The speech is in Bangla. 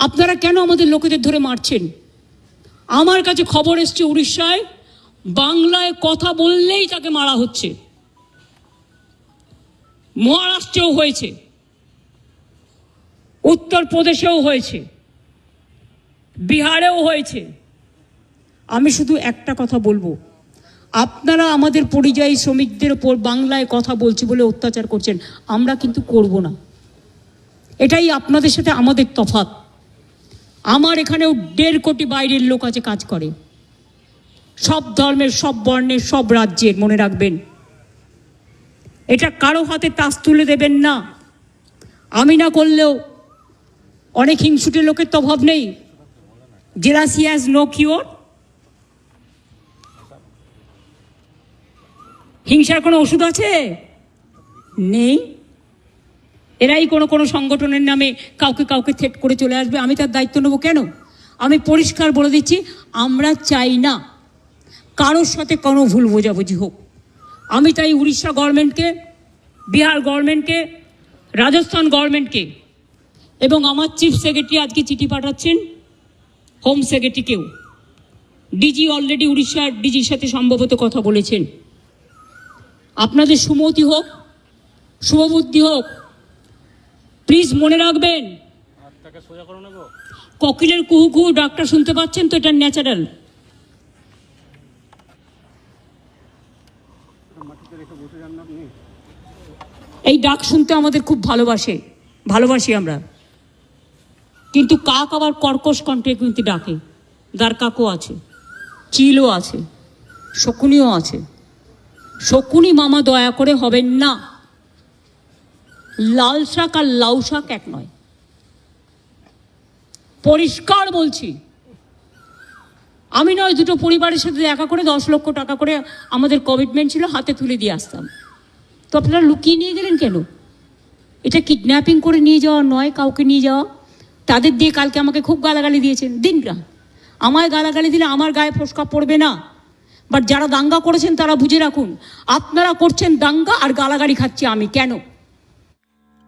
আপনারা কেন আমাদের লোকেদের ধরে মারছেন? আমার কাছে খবর এসছে উড়িষ্যায়, বাংলায় কথা বললেই তাকে মারা হচ্ছে। মহারাষ্ট্রেও হয়েছে। উত্তরপ্রদেশেও হয়েছে। বিহারেও হয়েছে। আমি শুধু একটা কথা বলব। আপনারা আমাদের পরিযায়ী শ্রমিকদের ওপর বাংলায় কথা বলছি বলে অত্যাচার করছেন, আমরা কিন্তু করব না। এটাই আপনাদের সাথে আমাদের তফাৎ। আমার এখানেও দেড় কোটি বাইরের লোক আছে কাজ করে। সব ধর্মের, সব বর্ণের, সব রাজ্যের, মনে রাখবেন। এটা কারও হাতে তাস তুলে দেবেন না। আমি না করলেও অনেক হিংসুটে লোকের তো অভাব নেই। জেলাসি হ্যাজ নো কিওর, হিংসার কোনো ওষুধ আছে? নেই। এরাই কোনো কোনো সংগঠনের নামে কাউকে কাউকে থেট করে চলে আসবে, আমি তার দায়িত্ব নেব কেন? আমি পরিষ্কার বলে দিচ্ছি, আমরা চাই না কারোর সাথে কোনো ভুল বোঝাবুঝি হোক। আমি তাই উড়িষ্যা গভর্নমেন্টকে বিহার গভর্নমেন্টকে রাজস্থান গভর্নমেন্টকে এবং আমার চিফ সেক্রেটারি আজকে চিঠি পাঠাচ্ছেন হোম সেক্রেটারিকেও ডিজি অলরেডি উড়িষ্যার ডিজির সাথে সম্ভবত কথা বলেছেন। আপনাদের সুমতি হোক, শুভবুদ্ধি হোক প্লিজ মনে রাখবেন। কোকিলের কুহু কুহু ডাক্তার শুনতে পাচ্ছেন তো, এটা ন্যাচারাল। এই ডাক শুনতে আমাদের খুব ভালোবাসে, ভালোবাসি আমরা। কিন্তু কাক আবার কর্কশ কণ্ঠে কিন্তু ডাকে। দার কাকও আছে, চিলও আছে, শকুনিও আছে। শকুনি মামা দয়া করে হবেন না। লাল শাক আর লাউ শাক এক নয়। পরিষ্কার বলছি, আমি নয়, দুটো পরিবারের সাথে দেখা করে দশ লক্ষ টাকা করে আমাদের কমিটমেন্ট ছিল, হাতে তুলে দিয়ে আসতাম। তো আপনারা লুকিয়ে নিয়ে গেলেন কেন? এটা কিডন্যাপিং করে নিয়ে যাওয়া নয়, কাউকে নিয়ে যাওয়া। তাদের দিয়ে কালকে আমাকে খুব গালাগালি দিয়েছেন দিন না আমায় গালাগালি দিলে আমার গায়ে ফোসকা পড়বে না। বাট যারা দাঙ্গা করেছেন তারা বুঝে রাখুন, আপনারা করছেন দাঙ্গা আর গালাগালি খাচ্ছি আমি, কেন?